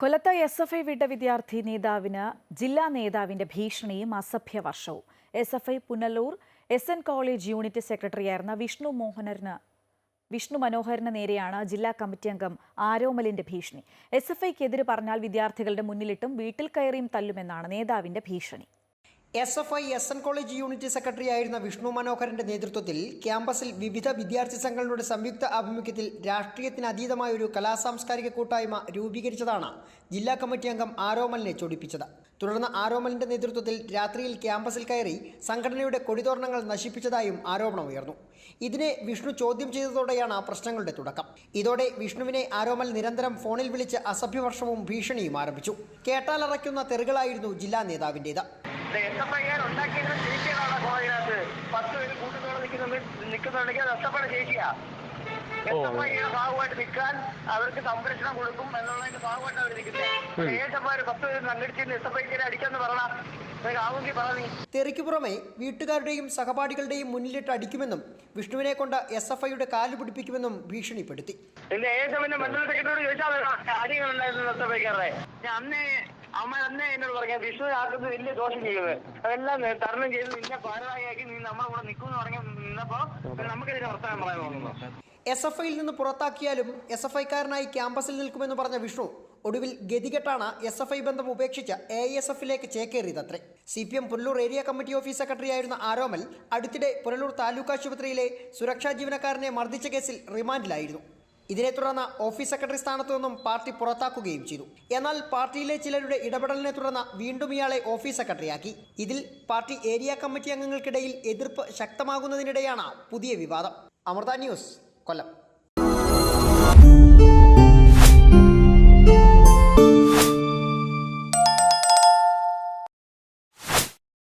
കൊല്ലത്ത് S F I വിട്ട വിദ്യാർത്ഥി നേതാവിന് ജില്ലാ നേതാവിന്റെ ഭീഷണിയും അസഭ്യ വർഷവും S F I Punalur S N college unit സെക്രട്ടറിയായിരുന്ന വിഷ്ണു മോഹനറിന് വിഷ്ണു മനോഹറിന് നേരെയാണ് ജില്ലാ കമ്മിറ്റി അംഗം ആരോമലിന്റെ ഭീഷണി. എസ് എഫ് ഐക്കെതിരെ പറഞ്ഞാൽ വിദ്യാർത്ഥികളുടെ മുന്നിലിട്ടും വീട്ടിൽ കയറിയും തല്ലുമെന്നാണ് നേതാവിന്റെ ഭീഷണി. S F I S N college unit secretary ആയിരുന്ന വിഷ്ണു മനോഹരന്റെ നേതൃത്വത്തിൽ ക്യാമ്പസിൽ വിവിധ വിദ്യാർത്ഥി സംഘങ്ങളുടെ സംയുക്ത ആഭിമുഖ്യത്തിൽ രാഷ്ട്രീയത്തിന് അതീതമായ ഒരു കലാസാംസ്കാരിക കൂട്ടായ്മ രൂപീകരിച്ചതാണ് ജില്ലാ കമ്മിറ്റി അംഗം ആരോമലിനെ ചൊടിപ്പിച്ചത്. തുടർന്ന് ആരോമലിന്റെ നേതൃത്വത്തിൽ രാത്രിയിൽ ക്യാമ്പസിൽ കയറി സംഘടനയുടെ കൊടിതോരണങ്ങൾ നശിപ്പിച്ചതായും ആരോപണം ഉയർന്നു. ഇതിനെ വിഷ്ണു ചോദ്യം ചെയ്തതോടെയാണ് പ്രശ്നങ്ങളുടെ തുടക്കം. ഇതോടെ വിഷ്ണുവിനെ ആരോമൽ നിരന്തരം ഫോണിൽ വിളിച്ച് അസഭ്യവർഷവും ഭീഷണിയും ആരംഭിച്ചു. കേട്ടാലറയ്ക്കുന്ന തെറികളായിരുന്നു ജില്ലാ നേതാവിന്റേത് എസ് എഫ് ഐക്കാർ ഉണ്ടാക്കിയിരുന്ന ചേച്ചിയാണ് കോളേജിനകത്ത് പത്ത് പേര് കൂട്ടത്തോടെ നിൽക്കുന്നുണ്ട് നിൽക്കുന്നുണ്ടെങ്കിൽ അത് എസ് എഫ് ഐയുടെ ചേച്ചിയാ. എസ് എഫ് ഐയുടെ ഭാഗമായിട്ട് നിൽക്കാൻ അവർക്ക് സംരക്ഷണം കൊടുക്കും എന്നുള്ളതിന്റെ ഭാഗമായിട്ട് അവർ നിൽക്കുന്നത്. എസ് എഫ് ഐ പത്ത് പേര് സംഘടിച്ചിരുന്ന് എസ് എഫ് ഐക്കാരെ അടിക്കാന്ന് പറഞ്ഞാൽ പറ നീ തെറിക്ക് പുറമെ വീട്ടുകാരുടെയും സഹപാഠികളുടെയും മുന്നിലിട്ട് അടിക്കുമെന്നും വിഷ്ണുവിനെ കൊണ്ട് എസ് എഫ് ഐയുടെ കാൽ പിടിപ്പിക്കുമെന്നും ഭീഷണിപ്പെടുത്തി. അന്നേ അമ്മ തന്നെ എന്നോട് പറഞ്ഞു വിഷു ആക്കുന്നത് വലിയ ദോഷം ചെയ്യുന്നത് അതെല്ലാം തരണം ചെയ്ത് നിന്നെ ഭാരവാഹിയാക്കി നീ നമ്മുടെ കൂടെ നിൽക്കുമെന്ന് പറഞ്ഞു നിന്നപ്പോ നമുക്കെതിരെ വർത്തമാനം പറയാൻ തോന്നുന്നു. എസ് എഫ് ഐയിൽ നിന്ന് പുറത്താക്കിയാലും എസ് എഫ് ഐക്കാരനായി ക്യാമ്പസിൽ നിൽക്കുമെന്ന് പറഞ്ഞ വിഷ്ണു ഒടുവിൽ ഗതികെട്ടാണ് എസ് എഫ് ഐ ബന്ധം ഉപേക്ഷിച്ച് എ എസ് എഫിലേക്ക് ചേക്കേറിയതത്രേ. C P M Punalur area committee office സെക്രട്ടറിയായിരുന്ന ആരോമൽ അടുത്തിടെ പുനലൂർ താലൂക്ക് ആശുപത്രിയിലെ സുരക്ഷാ ജീവനക്കാരനെ മർദ്ദിച്ച കേസിൽ റിമാൻഡിലായിരുന്നു. ഇതിനെ തുടർന്ന് ഓഫീസ് സെക്രട്ടറി സ്ഥാനത്തു നിന്നും പാർട്ടി പുറത്താക്കുകയും ചെയ്തു. എന്നാൽ പാർട്ടിയിലെ ചിലരുടെ ഇടപെടലിനെ തുടർന്ന് വീണ്ടും ഇയാളെ ഓഫീസ് സെക്രട്ടറിയാക്കി. ഇതിൽ പാർട്ടി ഏരിയ കമ്മിറ്റി അംഗങ്ങൾക്കിടയിൽ എതിർപ്പ് ശക്തമാകുന്നതിനിടെയാണ് പുതിയ വിവാദം. അമൃത ന്യൂസ് കൊല്ലം.